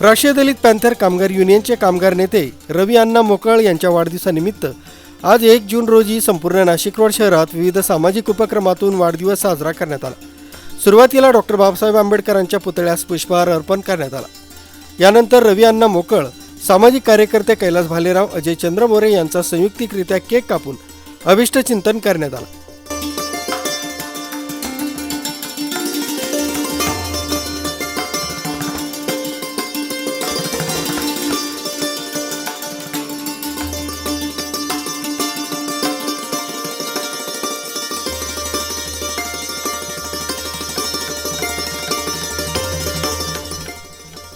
राष्ट्रीय दलित पॅन्थर कामगार युनियनचे कामगार नेते रवी अण्णा मोकळ यांच्या वाढदिवसानिमित्त आज एक जून रोजी संपूर्ण नाशिकवाड शहरात विविध सामाजिक उपक्रमातून वाढदिवस साजरा करण्यात आला. सुरुवातीला डॉक्टर बाबासाहेब आंबेडकरांच्या पुतळ्यास पुष्पहार अर्पण करण्यात आला. यानंतर रवी अण्णा मोकळ सामाजिक कार्यकर्ते कैलास भालेराव अजय चंद्र मोरे यांचा संयुक्तिकरित्या केक कापून अभिष्ट चिंतन करण्यात आलं.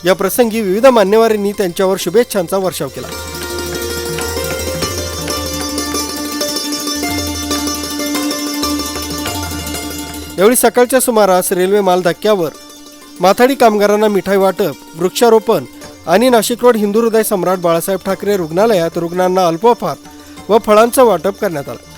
या प्रसंगी विविध मान्यवरांनी त्यांच्यावर शुभेच्छांचा वर्षाव केला. यावेळी सकाळच्या सुमारास रेल्वे माल धक्क्यावर. माथाडी कामगारांना मिठाई वाटप वृक्षारोपण आणि नाशिक रोड हिंदू हृदय सम्राट बाळासाहेब ठाकरे रुग्णालयात रुग्णांना अल्पोपहार व फळांचं वाटप करण्यात आलं.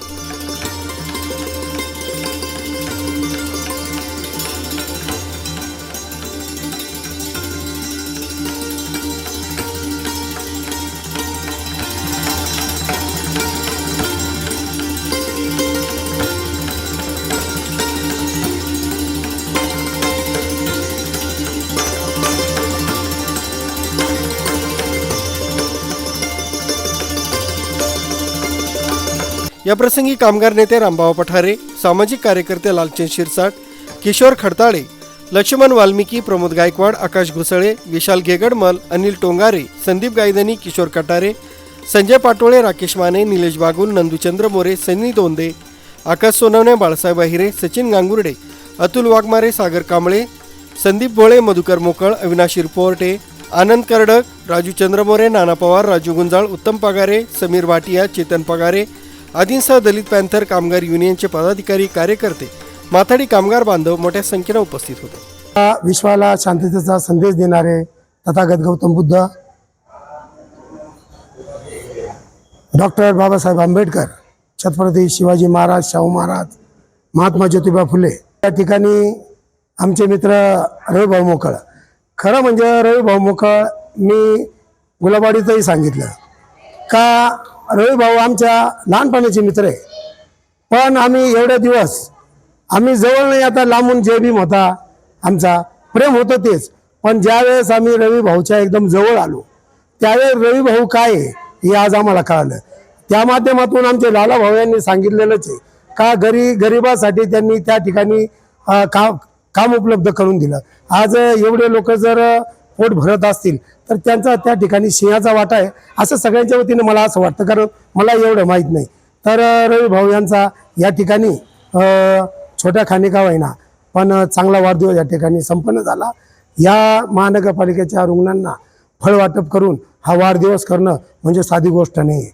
याप्रसंगी कामगार नेते रामभाऊ पठारे सामाजिक कार्यकर्ते लालचंद शिरसाट किशोर खडताळे लक्ष्मण वाल्मिकी प्रमोद गायकवाड आकाश घुसळे विशाल घेगडमल अनिल टोंगारे संदीप गायदनी किशोर कटारे संजय पाटोळे राकेश माने निलेश बागुल नंदूचंद्र मोरे सनी दोंदे आकाश सोनवणे बाळासाहेब अहिरे सचिन गांगुर्डे अतुल वाघमारे सागर कांबळे संदीप भोळे मधुकर मोकळ अविनाश रिपोर्टे आनंद कर्डक राजू चंद्रमोरे नाना पवार राजू गुंजाळ उत्तम पगारे समीर भाटिया चेतन पगारे आदींसह दलित पॅन्थर कामगार युनियनचे पदाधिकारी कार्यकर्ते माथाडी कामगार बांधव मोठ्या संख्येनं उपस्थित होते. विश्वाला शांततेचा संदेश देणारे तथागत गौतम बुद्ध डॉक्टर बाबासाहेब आंबेडकर छत्रपती शिवाजी महाराज शाहू महाराज महात्मा ज्योतिबा फुले या ठिकाणी आमचे मित्र रविभाऊ मोकळ. खरं म्हणजे रविभाऊ मोकळ मी गुलाबाडीतही सांगितलं. का रवी भाऊ आमच्या लहानपणाचे मित्र आहे. पण आम्ही एवढे दिवस आम्ही जवळ नाही आता लांबून जे भीम होता आमचा प्रेम होतं तेच. पण ज्यावेळेस आम्ही रवी भाऊच्या एकदम जवळ आलो त्यावेळेस रवी भाऊ काय आहे हे आज आम्हाला कळालं. त्या माध्यमातून आमचे लाला भाऊ यांनी सांगितलेलंच आहे का गरी गरिबासाठी त्यांनी त्या ठिकाणी का काम उपलब्ध करून दिलं. आज एवढे लोक जर पोट भरत असतील तर त्यांचा त्या ठिकाणी सिंहाचा वाटा आहे. असं सगळ्यांच्या वतीनं मला असं वाटतं कारण मला एवढं माहीत नाही. तर रवी भाऊ यांचा या ठिकाणी अं, छोट्या खानिका होईना पण चांगला वाढदिवस या ठिकाणी संपन्न झाला. या महानगरपालिकेच्या रुग्णांना फळ वाटप करून हा वाढदिवस करणं म्हणजे साधी गोष्ट नाही.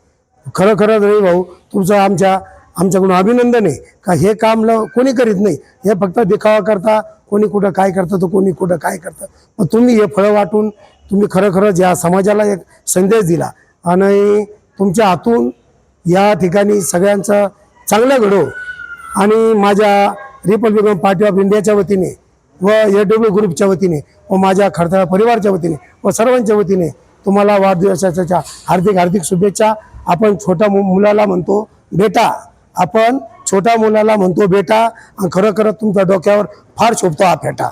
खरं खरं रवी भाऊ तुमचं आमच्या आमच्याकडून अभिनंदन आहे. का हे काम ल कोणी करीत नाही. हे फक्त देखावा करता कोणी कुठं काय करतं तर कोणी कुठं काय करतं. मग तुम्ही हे फळं वाटून तुम्ही खरं खरंच या समाजाला एक संदेश दिला आणि तुमच्या हातून या ठिकाणी सगळ्यांचं चांगलं घडो आणि माझ्या रिपब्लिकन पार्टी ऑफ इंडियाच्या वतीने व ए डब्ल्यू ग्रुपच्या वतीने व माझ्या खडतळा परिवारच्या वतीने व सर्वांच्या वतीने तुम्हाला वाढदिवसाच्या हार्दिक हार्दिक शुभेच्छा. आपण छोट्या मु मुलाला म्हणतो बेटा. आपण छोट्या मुलाला म्हणतो बेटा आणि खरं खरं तुमच्या डोक्यावर फार शोभतो हा फेटा.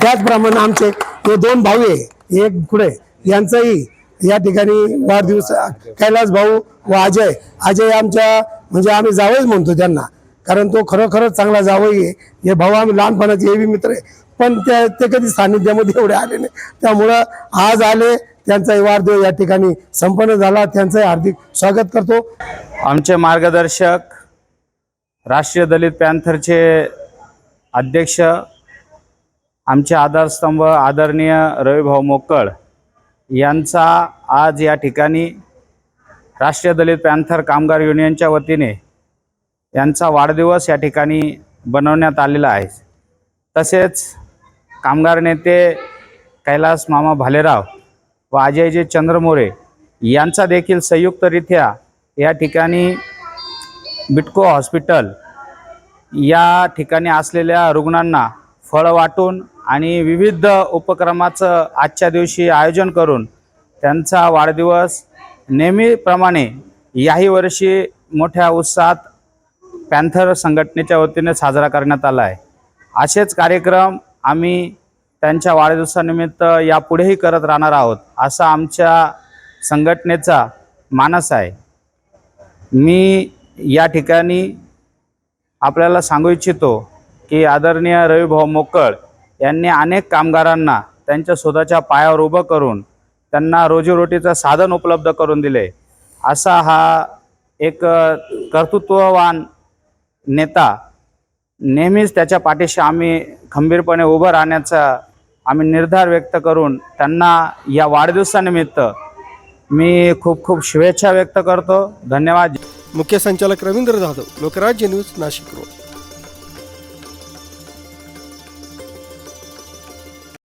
त्याचप्रमाणे आमचे हे दोन भाऊ आहे एक पुढे यांचाही या ठिकाणी वाढदिवस कैलास भाऊ व अजय. अजय आमच्या म्हणजे आम्ही जावंच म्हणतो त्यांना कारण तो खरोखरच चांगला जावई आहे. हे भाऊ आम्ही लहानपणाचे हे मित्र आहे. पण त्या ते कधी सानिध्यामध्ये एवढे आले नाही. त्यामुळं आज आले त्यांचाही वाढदिवस या ठिकाणी संपन्न झाला. त्यांचंही हार्दिक स्वागत करतो. आमचे मार्गदर्शक राष्ट्रीय दलित पॅन्थरचे अध्यक्ष आमचे आधारस्तंभ आदरणीय रविभाऊ मोकळ यांचा आज या ठिकाणी राष्ट्रीय दलित पॅन्थर कामगार युनियनच्या वतीने यांचा वाढदिवस या ठिकाणी बनवण्यात आलेला आहे. तसेच कामगार नेते कैलास मामा भालेराव व अजयजी चंद्रमोरे यांचा देखील संयुक्तरित्या या ठिकाणी बिटको हॉस्पिटल या ठिकाणी असलेल्या रुग्णांना फळं वाटून आणि विविध उपक्रमाचं आजच्या दिवशी आयोजन करून त्यांचा वाढदिवस नेहमीप्रमाणे याही वर्षी मोठ्या उत्साहात पॅन्थर संघटनेच्या वतीने साजरा करण्यात आला आहे. असेच कार्यक्रम आम्ही त्यांच्या वाढदिवसानिमित्त यापुढेही करत राहणार आहोत असा आमच्या संघटनेचा मानस आहे. मी या ठिकाणी आपल्याला सांगू इच्छितो की आदरणीय रविभाऊ मोकळ यांनी अनेक कामगारांना त्यांच्या स्वतःच्या पायावर उभं करून त्यांना रोजीरोटीचं साधन उपलब्ध करून दिले. असा हा एक कर्तृत्ववान नेता नेहमीच त्याच्या पाठीशी आम्ही खंबीरपणे उभं राहण्याचा आम्ही निर्धार व्यक्त करून त्यांना या वाढदिवसानिमित्त मी खूप खूप शुभेच्छा व्यक्त करतो. धन्यवाद. मुख्य संचालक रवींद्र जाधव लोकराज्य न्यूज नाशिक रोड